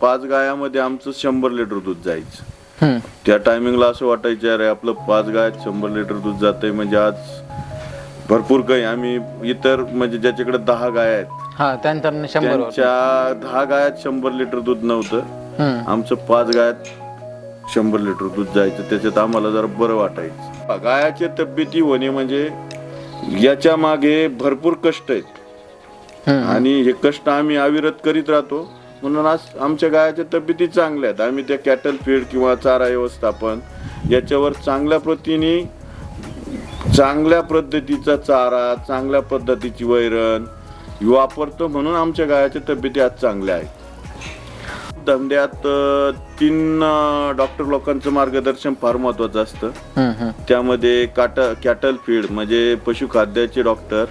पाच गायामध्ये आमचं शंभर लिटर दूध जायचं. त्या टायमिंगला असं वाटायचं अरे आपलं पाच गायात शंभर लिटर दूध जातंय. म्हणजे आज भरपूर काही. आम्ही इतर म्हणजे ज्याच्याकडे दहा गाय आहेत हा त्यांच्या दहा गायात शंभर लिटर दूध नव्हतं. आमचं पाच गायात शंभर लिटर दूध जायचं. त्याच्यात आम्हाला जरा बरं वाटायचं. गायाची तब्येती होणे म्हणजे याच्या मागे भरपूर कष्ट आहेत. आणि हे कष्ट आम्ही अविरत करीत राहतो. म्हणून आज आमच्या गायाच्या तब्येती चांगल्या आहेत. आम्ही त्या कॅटल फीड किंवा चारा व्यवस्थापन याच्यावर चांगल्या प्रतीने चांगल्या पद्धतीचा चारा चांगल्या पद्धतीची वैरण वापरतो म्हणून आमच्या गायाच्या तब्येती आज चांगल्या आहेत. धंद्यात तीन डॉक्टर लोकांचं मार्गदर्शन फार महत्वाचं असतं. त्यामध्ये काट कॅटल फीड म्हणजे पशुखाद्याचे डॉक्टर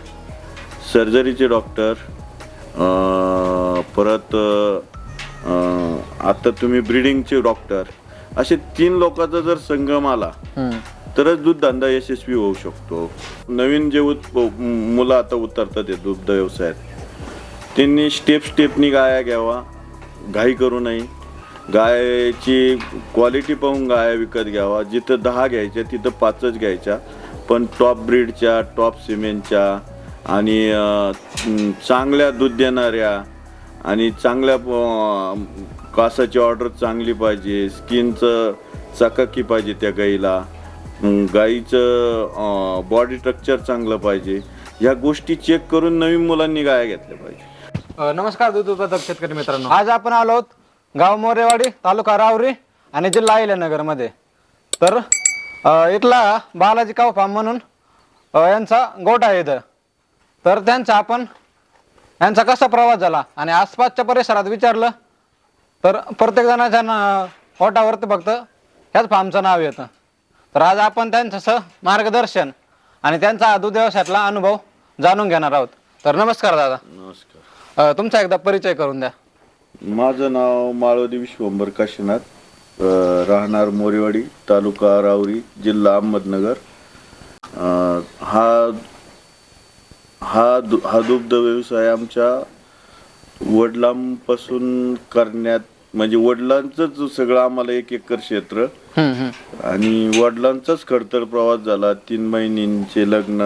सर्जरीचे डॉक्टर परत आता तुम्ही ब्रिडिंगचे डॉक्टर असे तीन लोकांचा जर संगम आला. तरच दूध धंदा यशस्वी होऊ शकतो. नवीन जे उत मुलं आता उतरतात ते दुग्ध व्यवसायात त्यांनी स्टेप स्टेपनी गाया घ्यावा घाई करू नये. गायची क्वालिटी पाहून गाया विकत घ्यावा. जिथं दहा घ्यायच्या तिथं पाचच घ्यायच्या. पण टॉप ब्रीडच्या टॉप सिमेंटच्या आणि चांगल्या दूध देणाऱ्या आणि चांगल्या कासाची ऑर्डर चांगली पाहिजे स्किनचं चकाकी पाहिजे त्या गाईला. गाईचं बॉडी स्ट्रक्चर चांगलं पाहिजे. ह्या गोष्टी चेक करून नवीन मुलांनी गाया घेतल्या पाहिजे. नमस्कार दूध उत्पादक शेतकरी मित्रांनो. आज आपण आलो आहोत गाव मोरेवाडी तालुका रावरी आणि जिल्हा अहिल्यानगरमध्ये. तर इथला बालाजी काव फार्म म्हणून यांचा गोठा आहे तर त्यांचा आपण यांचा कसा प्रवास झाला? आणि आसपासच्या परिसरात विचारलं तर प्रत्येक जणाच्या ना गोठावरती फक्त ह्याच फार्मचं नाव येतं. तर आज आपण त्यांचं सह मार्गदर्शन आणि त्यांचा दूध व्यवसायातला अनुभव जाणून घेणार आहोत. तर नमस्कार दादा. नमस्कार. अ, तुमचा एकदा परिचय करून द्या. माझं नाव माळवदी विश्वंभर काशीनाथ अं, राहणार मोरेवाडी तालुका रावरी जिल्हा अहमदनगर. अं, हा हा दु हा दुग्ध व्यवसाय आमच्या वडिलांपासून करण्यात म्हणजे वडिलांचंच सगळं आम्हाला एक एकर क्षेत्र. आणि वडिलांचाच खडतर प्रवास झाला तीन महिन्यांचे लग्न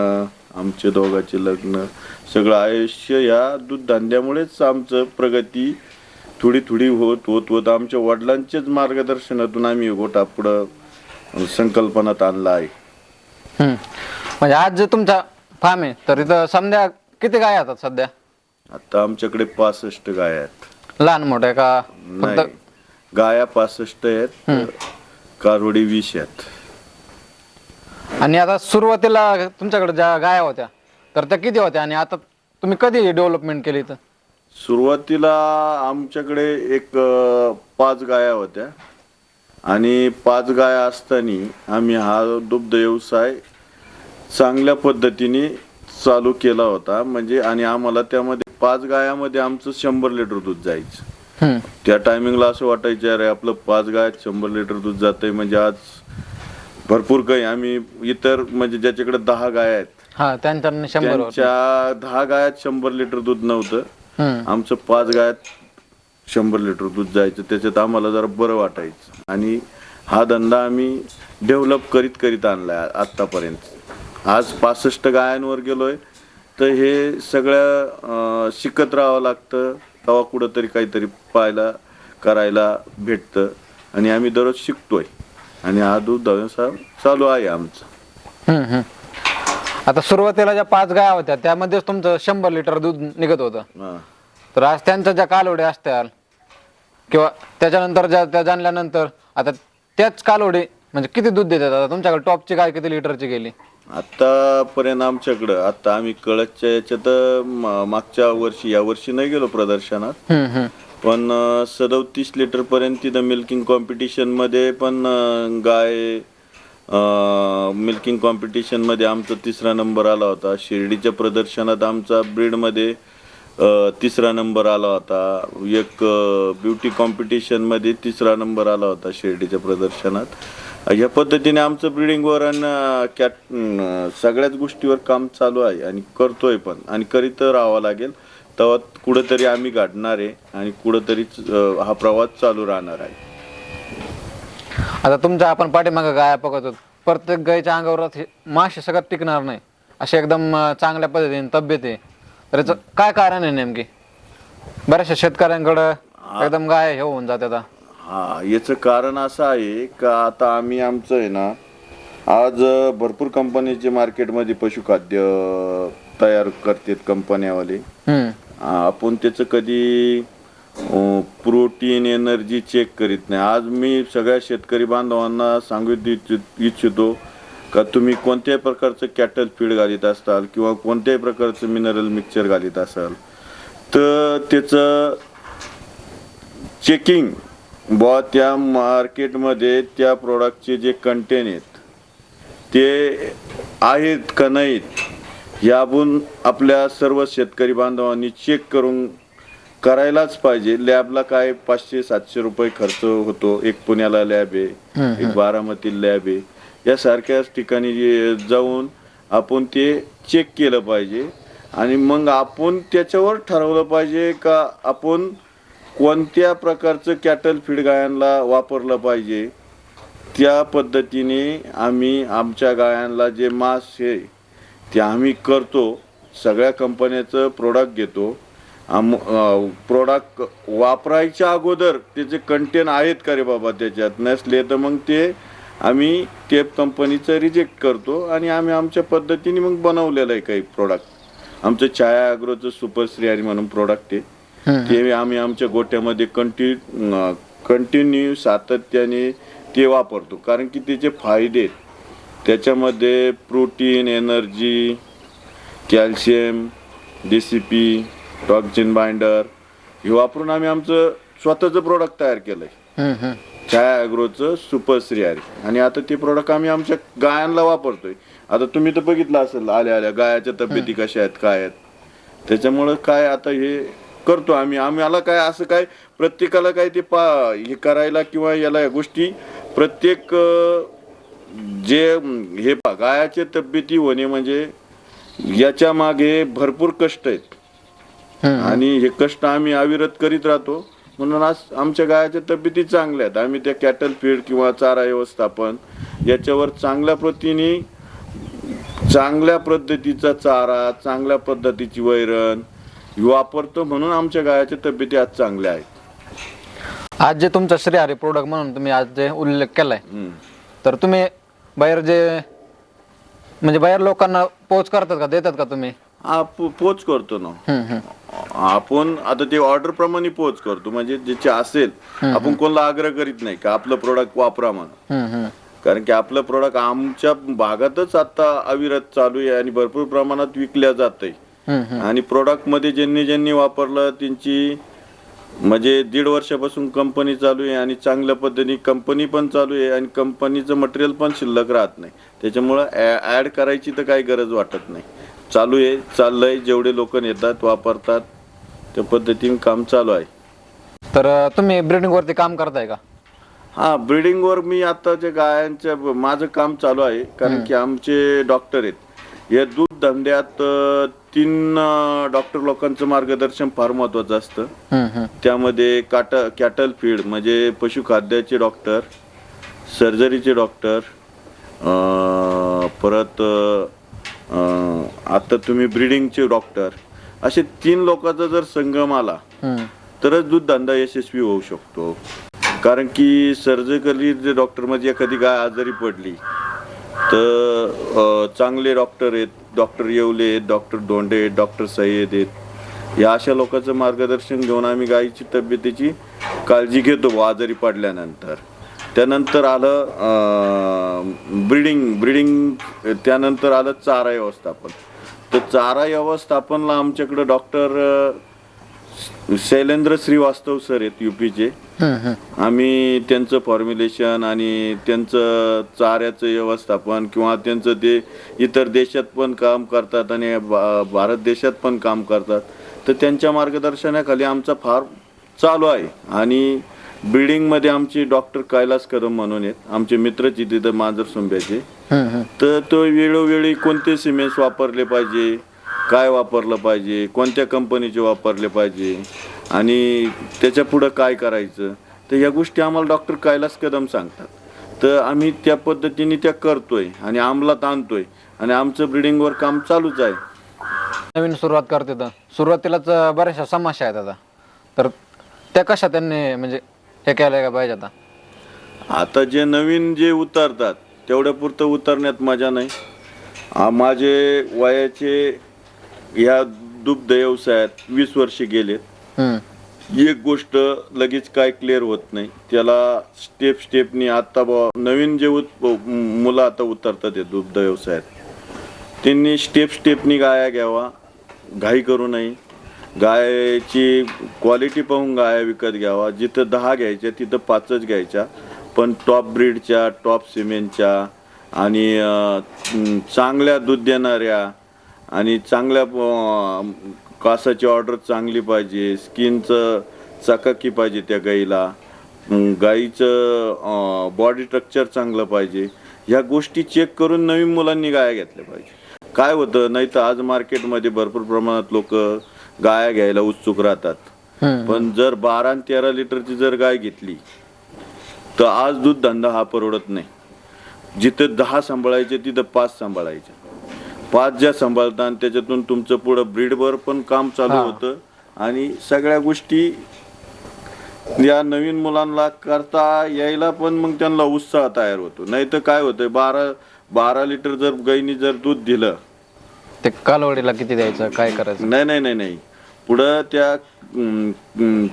आमचे दोघांचे लग्न सगळं आयुष्य या दूध धंद्यामुळेच आमचं प्रगती थोडी थोडी होत होत होत आमच्या वडिलांच्याच मार्गदर्शनातून आम्ही गोटा पुढं संकल्पनात आणला आहे. म्हणजे आज जे तुमचा फार्म आहे तर इथं समजा किती गाय येतात सध्या? आता आमच्याकडे पासष्ट गाय आहेत. लहान मोठ्या का? नाही फक्त गाया पासष्ट आहेत कारवडी वीस आहेत. आणि आता सुरुवातीला तुमच्याकडे ज्या गाया होत्या तर त्या किती होत्या? आणि आता तुम्ही कधी डेव्हलपमेंट केली इथं? सुरुवातीला आमच्याकडे एक अ, पाच गाया होत्या. आणि पाच गाया असताना आम्ही हा दुग्ध व्यवसाय चांगल्या पद्धतीने चालू केला होता. म्हणजे आणि आम्हाला त्यामध्ये पाच गायामध्ये आमचं शंभर लिटर दूध जायचं. त्या टायमिंगला असं वाटायचं अरे आपलं पाच गायात शंभर लिटर दूध जातंय. म्हणजे आज भरपूर काही आम्ही इतर म्हणजे ज्याच्याकडे दहा गाया आहेत त्यांच्या दहा गायात शंभर लिटर दूध नव्हतं. आमचं पाच गायात शंभर लिटर दूध जायचं. त्याच्यात आम्हाला जरा बरं वाटायचं. आणि हा धंदा आम्ही डेव्हलप करीत करीत आणलाय आत्तापर्यंत आज पासष्ट गायांवर गेलोय. तर हे सगळं अं, शिकत राहावं लागतं. तेव्हा कुठंतरी काहीतरी पाहायला करायला भेटतं. आणि आम्ही दररोज शिकतोय. आणि हा दूध व्यवसाय चालू आहे आमचा. हम्म, हम्म. आता सुरुवातीला ज्या पाच गाया होत्या त्यामध्येच तुमचं शंभर लिटर दूध निघत होतं. हा. तर आज त्यांच्या ज्या कालोडी असत्याल किंवा त्याच्यानंतर ज्या त्या जाणल्यानंतर आता त्याच कालोडी म्हणजे किती दूध देतात? आता तुमच्याकडे टॉपची गाय किती लिटरची गेली? आतापर्यंत आमच्याकडं आता आम्ही कळसच्या याच्यात म- मागच्या वर्षी या वर्षी नाही गेलो प्रदर्शनात हम्म, हम्म. पण सदोतीस लिटर पर्यंत तिथं मिल्किंग कॉम्पिटिशनमध्ये पण अं, गाय मिल्किंग कॉम्पिटिशनमध्ये आमचा तिसरा नंबर आला होता शिर्डीच्या प्रदर्शनात आमचा ब्रीडमध्ये तिसरा नंबर आला होता. एक ब्युटी कॉम्पिटिशनमध्ये तिसरा नंबर आला होता शिर्डीच्या प्रदर्शनात. या पद्धतीने आमचं ब्रिडिंगवर आणि कॅट सगळ्याच गोष्टीवर काम चालू आहे आणि करतोय पण. आणि करीत राहावं लागेल. तेव्हा कुठंतरी आम्ही गाठणार आहे आणि कुठंतरी हा प्रवास चालू राहणार आहे. आता तुमच्या आपण पाठीमागं गाया बघतो प्रत्येक गायीच्या अंगावर हे सगळं टिकणार नाही. असे एकदम चांगल्या पद्धतीने तब्येत आहे. तर याचं काय कारण आहे नेमकी? बऱ्याचशा शेतकऱ्यांकडं एकदम गाय हे होऊन जाते आता. हा याचं कारण असं आहे का आता आम्ही आमचं आहे ना आज भरपूर कंपनीचे मार्केटमध्ये पशुखाद्य तयार करतात कंपन्यावाले. हम्म. आपण त्याचं कधी प्रोटीन एनर्जी चेक करीत नाही. आज मी सगळ्या शेतकरी बांधवांना सांगू इच्छि- इच्छितो का तुम्ही कोणत्याही प्रकारचं कॅटल फीड घालीत असाल किंवा कोणत्याही प्रकारचं मिनरल मिक्सचर घालीत असाल तर त्याचं चेकिंग बुवा त्या मार्केटमध्ये त्या प्रोडक्टचे जे कंटेन आहेत ते आहेत का नाहीत आपण आपल्या सर्व शेतकरी बांधवांनी चेक करून करायलाच पाहिजे. लॅबला काय पाचशे सातशे रुपये खर्च होतो. एक पुण्याला लॅब आहे एक बारामती लॅब आहे. यासारख्याच ठिकाणी जे जाऊन आपण ते चेक केलं पाहिजे. आणि मग आपण त्याच्यावर ठरवलं पाहिजे का आपण कोणत्या प्रकारचं कॅटल फीड गायांना वापरलं पाहिजे? त्या पद्धतीने आम्ही आमच्या गायांना जे मास हे ते आम्ही करतो. सगळ्या कंपन्याचं प्रोडक्ट घेतो. आम प्रोडक्ट वापरायच्या अगोदर त्याचे कंटेन आहेत का रे बाबा त्याच्यात? नसले तर मग ते आम्ही ते कंपनीचं रिजेक्ट करतो आणि आम्ही आमच्या पद्धतीने मग बनवलेलं आहे काही प्रोडक्ट आमचं छाया अॅग्रोचं सुपर श्रीहरी म्हणून प्रोडक्ट आहे. ते आम्ही आमच्या गोट्यामध्ये कंटिन्यू कंटिन्यू सातत्याने ते वापरतो. कारण की त्याचे फायदे. त्याच्यामध्ये protein energy calcium D C P toxin binder हे वापरून आम्ही आमचं स्वतःचं प्रोडक्ट तयार केलं आहे हम्म हम्म छाया ॲग्रोचं सुपर श्रीहरी आणि आता ते प्रोडक्ट आम्ही आमच्या गायांना वापरतोय. आता तुम्ही तर बघितलं असेल आल्या आल्या गायाच्या तब्येती कशा आहेत काय आहेत. त्याच्यामुळं काय आता हे करतो आम्ही. आम्हाला काय असं काय प्रत्येकाला काय ते पा हे करायला किंवा याला या गोष्टी प्रत्येक जे हे पा गायाच्या तब्येती होणे म्हणजे याच्या मागे भरपूर कष्ट आहेत. आणि हे कष्ट आम्ही अविरत करीत राहतो. म्हणून आज आमच्या गायाच्या तब्येती चांगल्या आहेत. आम्ही त्या कॅटल फीड किंवा चारा व्यवस्थापन याच्यावर चांगल्या प्रतीने चांगल्या पद्धतीचा चारा चांगल्या पद्धतीची वैरण वापरतो म्हणून आमच्या गायाच्या तब्येती आज चांगल्या आहेत. आज जे तुमचं श्रीहरी प्रोडक्ट म्हणून तुम्ही आज जे उल्लेख केलाय. तर तुम्ही बाहेर जे म्हणजे बाहेर लोकांना पोच करतात का देतात का तुम्ही? पोच करतो ना. आपण आता ते ऑर्डर प्रमाणे पोच करतो. म्हणजे ज्याचे असेल आपण कोणाला आग्रह करीत नाही का आपलं प्रोडक्ट वापरा म्हणून. कारण की आपलं प्रोडक्ट आमच्या भागातच आता अविरत चालू आहे आणि भरपूर प्रमाणात विकल्या जात आहे. आणि प्रोडक्टमध्ये ज्यांनी ज्यांनी वापरलं त्यांची म्हणजे दीड वर्षापासून कंपनी चालू आहे आणि चांगल्या पद्धतीने कंपनी पण चालू आहे आणि कंपनीचं मटेरियल पण शिल्लक राहत नाही. त्याच्यामुळं ॲड करायची तर काही गरज वाटत नाही. चालू आहे चाललंय जेवढे लोक येतात वापरतात त्या पद्धतीने काम चालू आहे. तर तुम्ही ब्रिडिंग वरती काम करताय का? हा ब्रिडिंगवर मी आता जे गायांच्या माझं काम चालू आहे कारण की आमचे डॉक्टर आहेत. या दूध धंद्यात तीन डॉक्टर लोकांचं मार्गदर्शन फार महत्वाचं असतं. त्यामध्ये काट कॅटल फीड म्हणजे पशुखाद्याचे डॉक्टर सर्जरीचे डॉक्टर परत आता तुम्ही ब्रिडिंगचे डॉक्टर असे तीन लोकांचा जर संगम आला. तरच दूध धंदा यशस्वी होऊ शकतो. कारण की सर्जिकली जे डॉक्टर म्हणजे एखादी गाय आजारी पडली तर चांगले डॉक्टर आहेत डॉक्टर येवले आहेत डॉक्टर धोंडे आहेत डॉक्टर सय्यद आहेत. या अशा लोकांचं मार्गदर्शन घेऊन आम्ही गायीची तब्येतीची काळजी घेतो आजारी पडल्यानंतर. त्यानंतर आलं ब्रिडिंग ब्रिडिंग त्यानंतर आलं चारा व्यवस्थापन. तर चारा व्यवस्थापनला आमच्याकडं डॉक्टर शैलेंद्र श्रीवास्तव सर आहेत युपीचे. आम्ही त्यांचं फॉर्म्युलेशन आणि त्यांचं चाऱ्याचं व्यवस्थापन किंवा त्यांचं ते इतर देशात पण काम करतात आणि भारत देशात पण काम करतात. तर त्यांच्या मार्गदर्शनाखाली आमचा फार चालू आहे. आणि ब्रिडिंगमध्ये आमचे डॉक्टर कैलास कदम म्हणून आहेत. आमचे मित्रच आहेत तिथं मांजर सोंब्याचे. तर तो वेळोवेळी कोणते सिमेंट्स वापरले पाहिजे काय वापरलं पाहिजे कोणत्या कंपनीचे वापरले पाहिजे आणि त्याच्या पुढं काय करायचं तर या गोष्टी आम्हाला डॉक्टर कैलास कदम सांगतात. तर आम्ही त्या पद्धतीने त्या करतोय आणि अंमलात आणतोय. आणि आमचं ब्रिडिंगवर काम चालूच आहे. नवीन सुरुवात करते तर. सुरुवातीलाच बऱ्याचशा समस्या आहेत आता. तर त्या कशा त्यांनी म्हणजे हे केलं का पाहिजे आता? आता जे नवीन जे उतरतात तेवढ्या पुरतं उतरण्यात मजा नाही. आ, माझे वयाचे या दुग्ध व्यवसायात वीस वर्षे गेलेत हम्म. एक गोष्ट लगेच काय क्लिअर होत नाही. त्याला स्टेप स्टेपनी आता बुवा नवीन जे उत मुलं आता उतरतात हे दुग्ध व्यवसायात त्यांनी स्टेप स्टेपनी गाया घ्यावा घाई करू नये. गायची क्वालिटी पाहून गाया विकत घ्यावा. जिथं दहा घ्यायच्या तिथं पाचच घ्यायच्या. पण टॉप ब्रीडच्या टॉप सिमेंटच्या आणि चांगल्या दूध देणाऱ्या आणि चांगल्या कासाची ऑर्डर चांगली पाहिजे स्किनचं चकाकी पाहिजे त्या गाईला. गाईचं बॉडी स्ट्रक्चर चांगलं पाहिजे. ह्या गोष्टी चेक करून नवीन मुलांनी गाया घेतल्या पाहिजे. काय होतं नाही तर आज मार्केटमध्ये भरपूर प्रमाणात लोक गाया घ्यायला उत्सुक राहतात. पण जर बारा आणि तेरा लिटरची जर गाय घेतली तर आज दूध धंदा हा परवडत नाही. जिथं दहा सांभाळायचे तिथं पाच सांभाळायचे. पाच ज्या सांभाळता आणि त्याच्यातून तुमचं पुढं ब्रीडवर पण काम चालू. होतं. आणि सगळ्या गोष्टी या नवीन मुलांना करता यायला पण मग त्यांना उत्साह तयार होतो. नाही तर काय होतंय बारा बारा लिटर जर गाईनी जर दूध दिलं ते कालवडीला किती द्यायचं काय करायचं? नाही नाही नाही नाही. पुढं त्या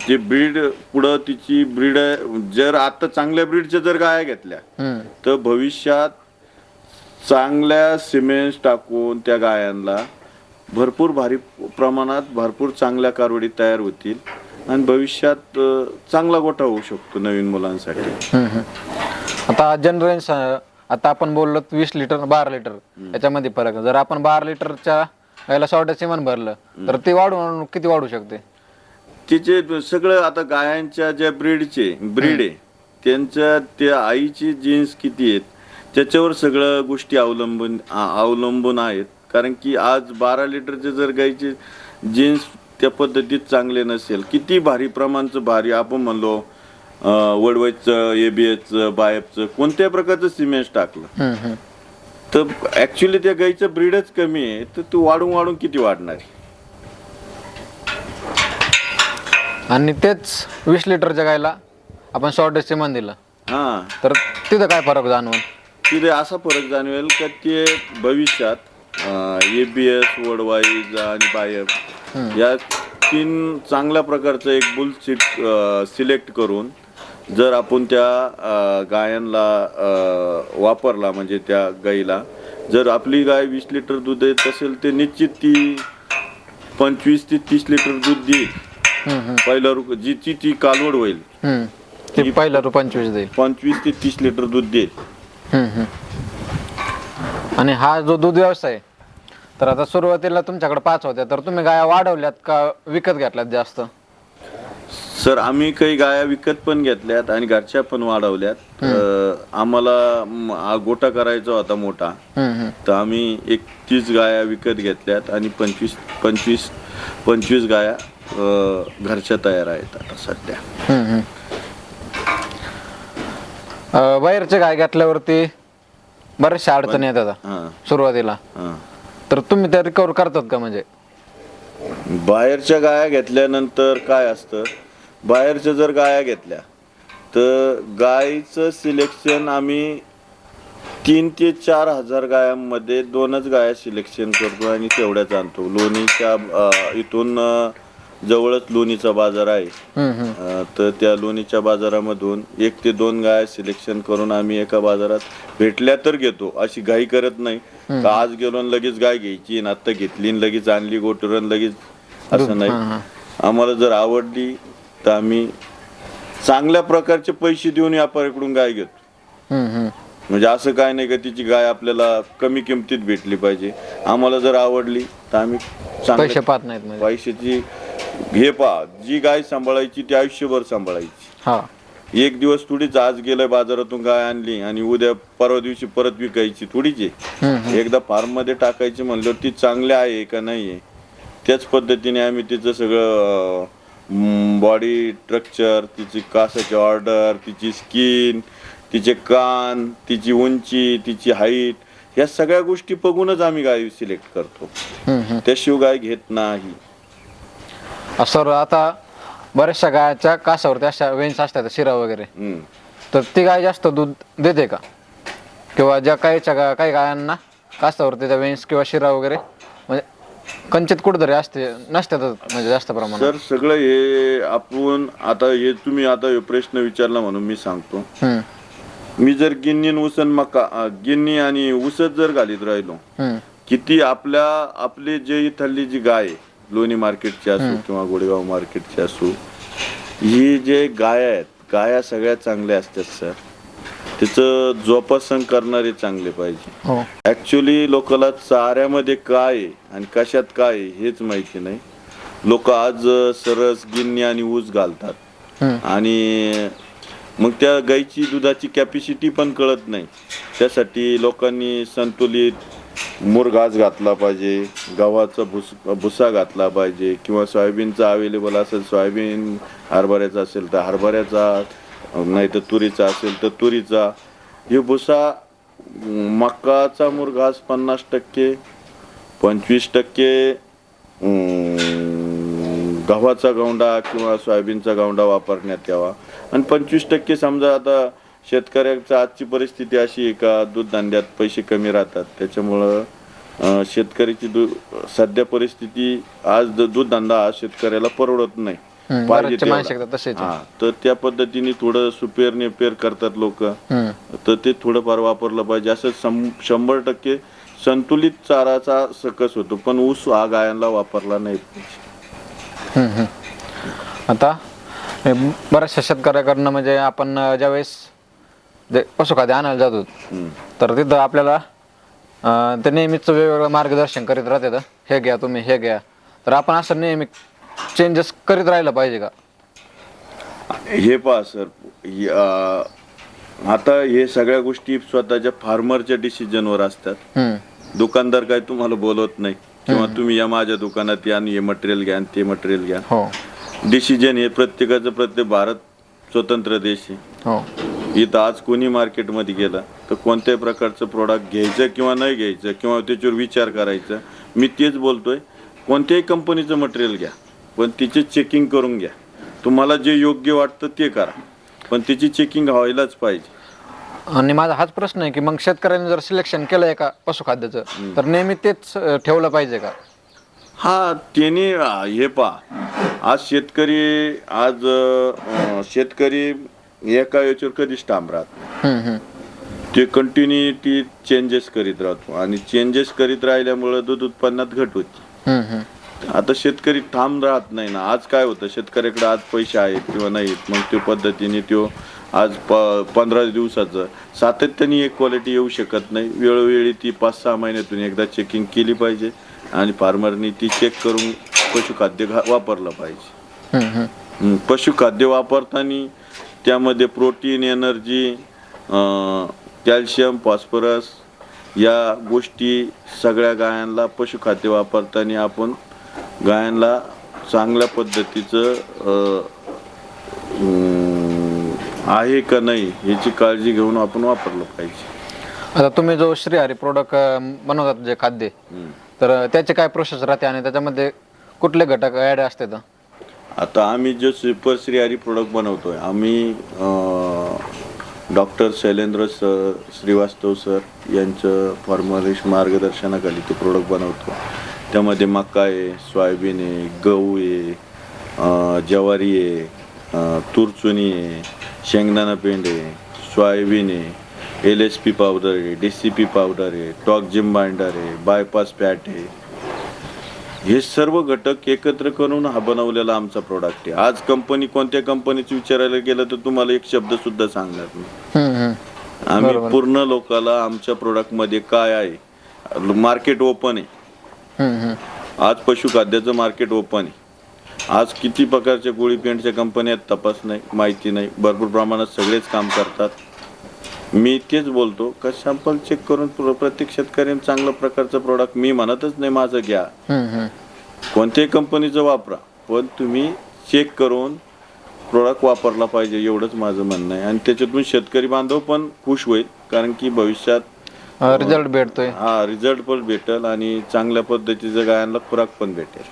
ते ब्रीड पुढं तिची ब्रीड जर आता चांगल्या ब्रीडच्या जर गाया घेतल्या. तर भविष्यात चांगल्या सिमेंट्स टाकून त्या गायांना भरपूर भारी प्रमाणात भरपूर चांगल्या कारवडी तयार होतील आणि भविष्यात चांगला गोठा होऊ शकतो नवीन मुलांसाठी. आता जनरल आता आपण बोललो वीस लिटर बारा लिटर याच्यामध्ये फरक. जर आपण बारा लिटरच्या गायला शॉर्ट सिमन भरलं. तर ते वाढून किती वाढू शकते? तिचे सगळं आता गायांच्या ज्या ब्रीडचे ब्रीड आहे त्यांच्या त्या आईची जीन्स किती आहेत त्याच्यावर सगळं गोष्टी अवलंबून अवलंबून आहेत. कारण की आज बारा लिटरचे जर गाईचे जीन्स त्या पद्धतीत चांगले नसेल किती भारी प्रमाणचं भारी आपण म्हणलो वडवायचं एबीएचचं बायफचं कोणत्या प्रकारचं सिमेंट टाकलं. तर ऍक्च्युली त्या गाईचं ब्रीडच कमी आहे तर तू वाढून वाढून किती वाढणार? आहे? आणि तेच वीस लिटरच्या गायला आपण शॉर्ट सिमन दिलं. हां. तर तिथं काय फरक जाणवून तिथे असा फरक जाणवेल का ते भविष्यात ए बी एस वडवाईज आणि बायफ या तीन चांगल्या प्रकारचं एक बुल सिलेक्ट करून जर आपण त्या गायांना वापरला म्हणजे त्या गाईला जर आपली गाय वीस लिटर दूध देत असेल ते निश्चित ती पंचवीस ते तीस लिटर दूध देईल. पहिला रुक जिची ती कालवड होईल. ते पहिलं रु पंचवीस देईल पंचवीस ते तीस लिटर दूध देईल. आणि हा जो दूध व्यवसाय आहे, तर आता सुरुवातीला तुमच्याकडे पाच होत्या तर तुम्ही गाया वाढवल्यात का विकत घेतल्यात जास्त सर आम्ही काही गाया विकत पण घेतल्यात आणि घरच्या पण वाढवल्यात. अं, आम्हाला म, हा गोटा करायचा होता मोठा. तर आम्ही एक तीस गाया विकत घेतल्यात आणि पंचवीस पंचवीस पंचवीस गाया अं, घरच्या तयार आहेत आता सध्या. हम्म, हम्म. अं, बाहेरचे गाय घेतल्यावरती बरेचशा अडचणी येतात हां. सुरुवातीला. हां. तर तुम्ही त्या रिकवर करतात का म्हणजे? बाहेरच्या गाया घेतल्यानंतर काय असतं बाहेरच्या जर गाया घेतल्या तर गायीचं सिलेक्शन आम्ही तीन ते चार हजार गायांमध्ये दोनच गाया सिलेक्शन करतो आणि तेवढ्याच आणतो. लोणीच्या इथून जवळच लोणीचा बाजार आहे. तर त्या लोणीच्या बाजारामधून एक ते दोन गाया सिलेक्शन करून आम्ही एका बाजारात भेटल्या तर घेतो. अशी घाई करत नाही. का आज गेलो लगेच गाय घ्यायची आत्ता घेतली लगेच आणली गोटुरण लगेच असं नाही. आम्हाला जर आवडली तर आम्ही चांगल्या प्रकारचे पैसे देऊन व्यापाऱ्याकडून गाय घेतो. म्हणजे असं काय नाही का तिची गाय आपल्याला कमी किमतीत भेटली पाहिजे. आम्हाला जर आवडली तर आम्ही पैसे चांगल्या पाहत नाहीत म्हणजे. पैशाची हे पहा जी गाय सांभाळायची ती आयुष्यभर सांभाळायची. हा. एक दिवस थोडीच आज गेलं बाजारातून गाय आणली आणि उद्या परवा दिवशी परत विकायची थोडीच आहे. एकदा फार्ममध्ये टाकायची म्हणल्यावर ती चांगली आहे का नाही आहे त्याच पद्धतीने आम्ही तिचं सगळं बॉडी स्ट्रक्चर तिची कासाची ऑर्डर तिची स्किन तिचे कान तिची उंची तिची हाईट या सगळ्या गोष्टी बघूनच आम्ही गाय सिलेक्ट करतो. त्याशिवाय गाय घेत नाही सर आता बऱ्याचशा गायच्या कासावरती अशा वेन्स असतात शिरा वगैरे हम्म. तर ती गाय जास्त दूध देते का किंवा ज्या काहीच्या गा काही गायांना कासावरती त्या वेन्स किंवा शिरा वगैरे कंचित कुठतरी असते नसतातच म्हणजे जास्त प्रमाणात. सर सगळं हे आपण आता हे तुम्ही आता हे प्रश्न विचारला म्हणून मी सांगतो. हम्म, मी जर गिन्नी ऊसन मका अं, गिन्नी आणि ऊसच जर घालीत राहिलो हम्म, किती आपल्या आपली जे इथली जी गाय आहे, लोणी मार्केटची असो किंवा गोडेगाव मार्केटची असो ही जे गाय आहेत गाया सगळ्या चांगल्या असतात सर. तिचं जोपासन करणारे चांगले पाहिजे. हो. ऍक्च्युली लोकांना चाऱ्यामध्ये काय आहे आणि कशात काय आहे हेच माहिती नाही. लोक आज सरस गिन्नी आणि ऊस घालतात. आणि मग त्या गाईची दुधाची कॅपॅसिटी पण कळत नाही. त्यासाठी लोकांनी संतुलित मूर घास घातला पाहिजे गव्हाचा भुस भुसा घातला पाहिजे किंवा सोयाबीनचा अवेलेबल असेल सोयाबीन हरभऱ्याचा असेल तर हरभऱ्याचा नाही तर तुरीचा असेल तर तुरीचा. हे भुसा मकाचा मुरघास पन्नास टक्के पंचवीस टक्के गव्हाचा गौंडा किंवा सोयाबीनचा गौंडा वापरण्यात यावा. आणि पंचवीस टक्के समजा आता शेतकऱ्याचा आजची परिस्थिती अशी आहे का दूध पैसे कमी राहतात. त्याच्यामुळं शेतकऱ्याची दू सध्या परिस्थिती आज द- दूध शेतकऱ्याला परवडत नाही. पाहिजे बऱ्याचशा. मानसिकता. हा तर त्या पद्धतीने थोडं सुपेर नेपेर करतात लोक हम्म, तर ते थोडंफार वापरलं पाहिजे असं शंभर टक्के संतुलित चाराचा सकस होतो पण ऊस हा गायांना वापरला नाही पाहिजे हम्म, हम्म. आता हे बऱ्याचशा शेतकऱ्याकडनं म्हणजे आपण अं, ज्यावेळेस जे पशुखाद्य आणायला जातो. तर तिथं आपल्याला अं, ते नेहमीच वेगवेगळं मार्गदर्शन करीत राहतात हे घ्या तुम्ही हे घ्या तर आपण असं नेहमी चेंजेस करीत राहिलं पाहिजे का? हे पहा सर. य- आता हे सगळ्या गोष्टी स्वतःच्या फार्मरच्या डिसिजनवर असतात. हम्म, दुकानदार काय तुम्हाला बोलवत नाही. किंवा तुम्ही या माझ्या दुकानात या आणि हे मटेरियल घ्या आणि ते मटेरियल घ्या. हो. डिसिजन हे प्रत्येकाचं प्रत्येक भारत स्वतंत्र देश आहे. हो. इथं आज कोणी मार्केटमध्ये गेलं तर कोणत्याही प्रकारचं प्रोडक्ट घ्यायचं किंवा नाही घ्यायचं किंवा त्याच्यावर विचार करायचा मी तेच बोलतोय. कोणत्याही कंपनीचं मटेरियल घ्या. पण तिचे चेकिंग करून घ्या. तुम्हाला जे योग्य वाटतं ते करा. पण त्याची चेकिंग व्हायलाच पाहिजे. आणि माझा हाच प्रश्न आहे की मग शेतकऱ्यांनी जर सिलेक्शन केलंय का पशुखाद्याचं तर नेहमी तेच अं, ठेवलं पाहिजे का? हा त्याने हे पहा. आज शेतकरी आज अं, शेतकरी एका याच्यावर कधीच ठाम राहत हम्म, हम्म. ते कंटिन्युटी चेंजेस करीत राहतो. आणि चेंजेस करीत राहिल्यामुळं दूध उत्पन्नात घट होती. हम्म, हम्म. आता शेतकरी ठाम राहत नाही ना. आज काय होतं? शेतकऱ्याकडे आज पैसे आहेत किंवा नाहीत मग त्या पद्धतीने तो आज प पंधरा दिवसाचं सातत्याने एक क्वालिटी येऊ शकत नाही. वेळोवेळी ती पाच सहा महिन्यातून एकदा चेकिंग केली पाहिजे आणि फार्मरनी ती चेक करून पशुखाद्य घा वापरलं पाहिजे. पशुखाद्य वापरताना त्यामध्ये प्रोटीन एनर्जी कॅल्शियम फॉस्फरस या गोष्टी सगळ्या गायांना पशुखाद्य वापरताना आपण गायांना चांगल्या पद्धतीचं आहे का नाही याची काळजी घेऊन आपण वापरलं पाहिजे. आता तुम्ही जो श्रीहरी प्रोडक्ट बनवतात जे खाद्य. तर त्याचे काय प्रोसेस राहते आणि त्याच्यामध्ये कुठले घटक ऍड असतात? आता आम्ही जो सुपर श्रीहरी प्रोडक्ट बनवतोय आम्ही doctor Shailendra sir Shrivastava sir यांचं फॉर्मलिश मार्गदर्शनाखाली ते प्रोडक्ट बनवतो. त्यामध्ये मका आहे सोयाबीन आहे गहू आहे ज्वारी आहे तुरचुनी आहे शेंगदाणा पेंड आहे सोयाबीन आहे एल एस पी पावडर आहे डी सी पी पावडर आहे टॉक जिम बाइंडर आहे बायपास पॅट आहे. हे सर्व घटक एकत्र करून हा बनवलेला आमचा प्रोडक्ट आहे. आज कंपनी कोणत्या कंपनीचं विचारायला गेलं तर तुम्हाला एक शब्द सुद्धा सांगणार नाही. आम्ही पूर्ण लोकाला आमच्या प्रोडक्टमध्ये काय आहे? मार्केट ओपन आहे. आज पशुखाद्याचं मार्केट ओपन आहे. आज किती प्रकारच्या गोळी पेंटच्या कंपन्या आहेत तपास नाही माहिती नाही. भरपूर प्रमाणात सगळेच काम करतात. मी तेच बोलतो का सॅम्पल चेक करून प्र- प्रत्येक शेतकऱ्याने चांगल्या प्रकारचं प्रोडक्ट मी म्हणतच नाही माझं घ्या. कोणत्याही कंपनीचं वापरा पण तुम्ही चेक करून प्रोडक्ट वापरला पाहिजे एवढंच माझं म्हणणं आहे. आणि त्याच्यातून शेतकरी बांधव पण खुश होईल कारण की भविष्यात रिझल्ट भेटतोय. हा रिझल्ट पण भेटेल आणि चांगल्या पद्धतीचं गायांना खुराक पण भेटेल.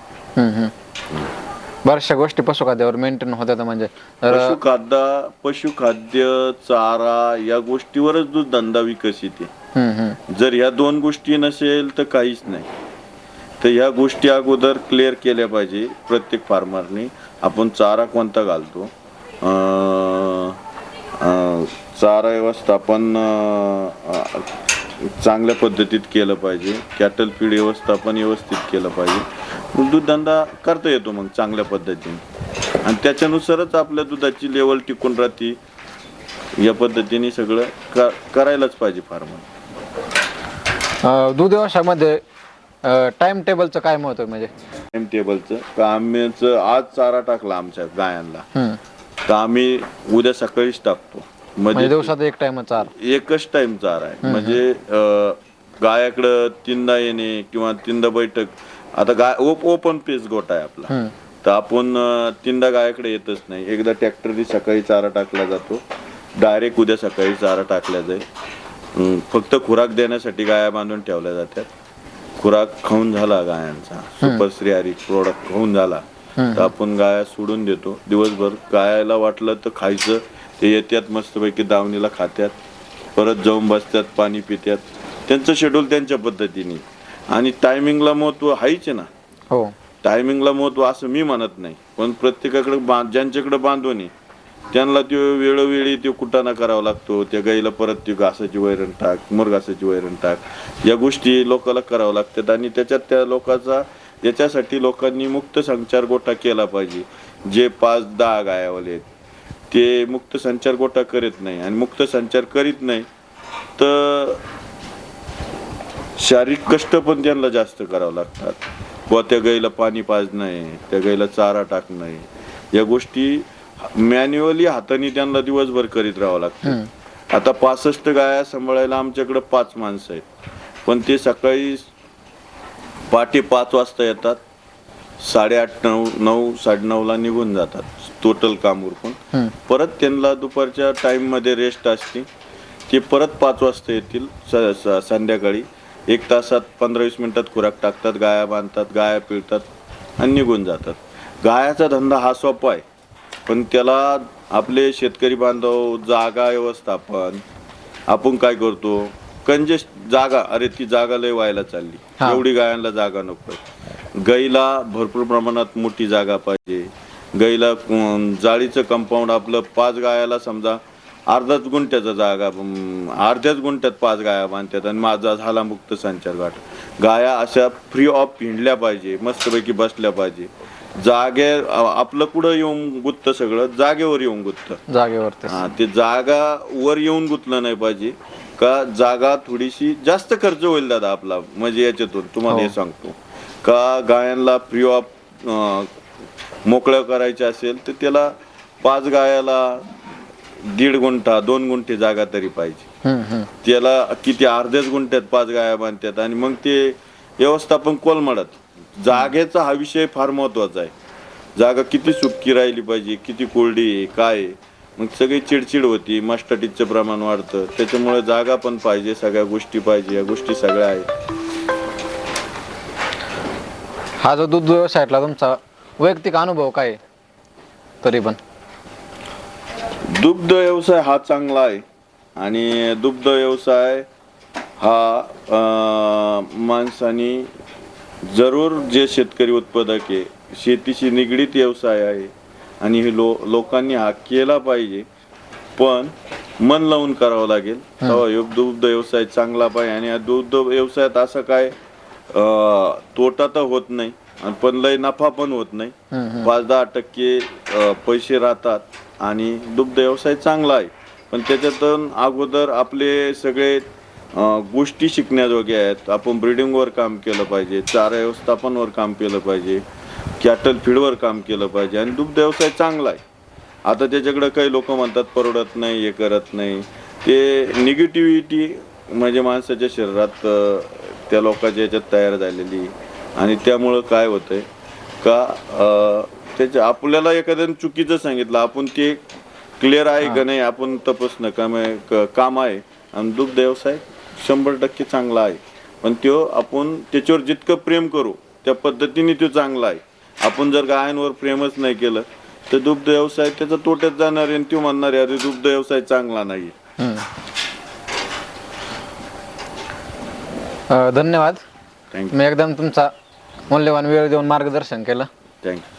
बऱ्याचशा गोष्टी पशुखाद्यावर मेंटेन होत्या म्हणजे तर पशुखाद्य पशुखाद्य चारा या गोष्टीवरच दूध धंदा विकसित आहे. हम्म, हम्म. जर ह्या दोन गोष्टी नसेल तर काहीच नाही. तर ह्या गोष्टी अगोदर क्लिअर केल्या पाहिजे प्रत्येक फार्मरनी आपण चारा कोणता घालतो? अं, अं, चारा व्यवस्थापन अं, अं, चांगल्या पद्धतीत केलं पाहिजे. कॅटल फीड व्यवस्थापन व्यवस्थित केलं पाहिजे. दूधधंदा करता येतो मग चांगल्या पद्धतीने. आणि त्याच्यानुसारच आपल्या दुधाची लेवल टिकून राहते. या पद्धतीने सगळं क करायलाच पाहिजे फार्मर दूध व्यवसायामध्ये टाइम टेबलचं काय महत्त्व म्हणजे? टाइम टेबलचं का आम्हीचं आज चारा टाकला आमच्या गायांना. तर आम्ही उद्या सकाळीच टाकतो. म्हणजे म्हणजे दिवसात एक टाइम चार. एकच टाइम चारा आहे. म्हणजे गायाकडं तीनदा येणे किंवा तीनदा बैठक आता गाय ओप ओपन पेस गोटा आहे आपला. तर आपण तीनदा गायाकडे येतच नाही. एकदा ट्रॅक्टरनी सकाळी चारा टाकला जातो. डायरेक्ट उद्या सकाळी चारा टाकला जाईल. फक्त खुराक देण्यासाठी गाया बांधून ठेवल्या जातात. खुराक खाऊन झाला गायांचा. सुपर श्रीहारी प्रोडक्ट खाऊन झाला. तर आपण गाया सोडून देतो. दिवसभर गायाला वाटलं तर खायचं. ते येतात मस्तपैकी दावणीला खात्यात परत जाऊन बसतात पाणी पितात त्यांचं शेड्यूल त्यांच्या पद्धतीने. आणि टायमिंगला महत्त्व आहेच आहे ना. हो. टायमिंगला महत्त्व असं मी म्हणत नाही. पण प्रत्येकाकडे बा ज्यांच्याकडे बांधून आहे त्यांना ते वेळोवेळी ते कुटाणा करावा लागतो. त्या गाईला परत ती घासाची वैरण टाक मुरघासाची वैरण टाक. या गोष्टी लोकांना करावं लागतात आणि त्याच्यात त्या लोकांचा याच्यासाठी लोकांनी मुक्त संचार गोठा केला पाहिजे. जे पाच दहा गायावाले आहेत ते मुक्त संचार गोठा करीत नाही आणि मुक्त संचार करीत नाही तर शारीरिक कष्ट पण त्यांना जास्त करावं लागतात. व त्या गाईला पाणी पाजणं त्या गाईला चारा टाकणं या गोष्टी मॅन्युअली हाताने त्यांना दिवसभर करीत राहावं लागतं. आता पासष्ट गाया सांभाळायला आमच्याकडे पाच माणसं आहेत. पण ते सकाळी पहाटे पाच वाजता येतात. साडेआठ नऊ नऊ साडेनऊला निघून जातात. टोटल काम उरकून. परत त्यांना दुपारच्या टाईममध्ये रेस्ट असते. ते परत पाच वाजता येतील स- स- संध्याकाळी. एक तासात पंधरा वीस मिनिटात खुराक टाकतात गाया बांधतात गाया पिळतात आणि निघून जातात. गायाचा धंदा हा सोपा आहे. पण त्याला आपले शेतकरी बांधव जागा व्यवस्थापन आपण काय करतो? कंजेस्ट जागा अरे ती जागा लय व्हायला चालली. हा. एवढी गायांना जागा नको गाईला भरपूर प्रमाणात मोठी जागा पाहिजे. गाईला जाळीचं कंपाऊंड आपलं पाच गायाला समजा अर्धाच गुंठ्याचा जागा अर्ध्याच गुंठ्यात पाच गाया बांधतात आणि माझा झाला मुक्त संचार घाट. गाया अशा फ्री ऑफ हिंडल्या पाहिजे मस्तपैकी बसल्या पाहिजे. जागे आपलं कुठं येऊन गुत्त सगळं? जागेवर येऊन गुत्त. जागेवरती हा ते जागा वर येऊन गुंतलं नाही पाहिजे. का जागा थोडीशी जास्त खर्च होईल दादा आपला म्हणजे याच्यातून तुम्हाला हे. सांगतो. का गायांना फ्री ऑफ मोकळं करायचे असेल तर त्याला पाच गायाला दीड गुंठा दोन गुंठे जागा तरी पाहिजे. त्याला किती अर्ध्याच गुंठ्यात पाच गाया बांधतात आणि मग ते व्यवस्थापन कोलमडत. जागेचा हा विषय फार महत्त्वाचा आहे. जागा किती सुटकी राहिली पाहिजे किती कोरडी आहे काय आहे. मग सगळी चिडचिड होती मास्टाटीचं प्रमाण वाढतं. त्याच्यामुळे जागा पण पाहिजे सगळ्या गोष्टी पाहिजे या गोष्टी सगळ्या आहेत. हा जो दूध व्यवसायातला तुमचा वैयक्तिक अनुभव काय आहे? तरी पण. दुग्ध व्यवसाय हा चांगला आहे. आणि दुग्ध व्यवसाय हा अं, माणसानी जरूर जे शेतकरी उत्पादक आहे शेतीशी निगडीत व्यवसाय आहे आणि हे लो लोकांनी हा केला पाहिजे. पण मन लावून करावं लागेल. तेव्हा दुग्ध व्यवसाय चांगला पाहिजे. आणि या दुग्ध व्यवसायात असं काय अं, तोटा तर होत नाही. आणि पण लय नफा पण होत नाही. पाच दहा टक्के अं, पैसे राहतात आणि दुग्ध व्यवसाय चांगला आहे. पण त्याच्यातून अगोदर आपले सगळे अं, गोष्टी शिकण्याजोग्या आहेत. आपण ब्रिडिंगवर काम केलं पाहिजे चारा व्यवस्थापनवर काम केलं पाहिजे कॅटल फीडवर काम केलं पाहिजे आणि दुग्ध व्यवसाय चांगला आहे. आता त्याच्याकडे काही लोक म्हणतात परवडत नाही हे करत नाही. ते निगेटिव्हिटी म्हणजे माणसाच्या शरीरात अं, त्या लोकांच्या याच्यात तयार झालेली आणि त्यामुळं काय होतंय? का अं, त्याच्या आपल्याला एखाद्याने चुकीचं सांगितलं आपण ते क्लिअर आहे का नाही आपण तपासणं काम आहे क- काम आहे. आणि दुग्ध व्यवसाय शंभर टक्के चांगला आहे. पण तो आपण त्याच्यावर जितकं प्रेम करू त्या पद्धतीने तो चांगला आहे. आपण जर गायांवर प्रेमच नाही केलं तर दुग्ध व्यवसाय त्याचा तोट्यात जाणार आहे आणि तो म्हणणार आहे अरे दुग्ध व्यवसाय चांगला नाही धन्यवाद. थँक्यू मी एकदम तुमचा मौल्यवान वेळ देऊन मार्गदर्शन केलं. थँक्यू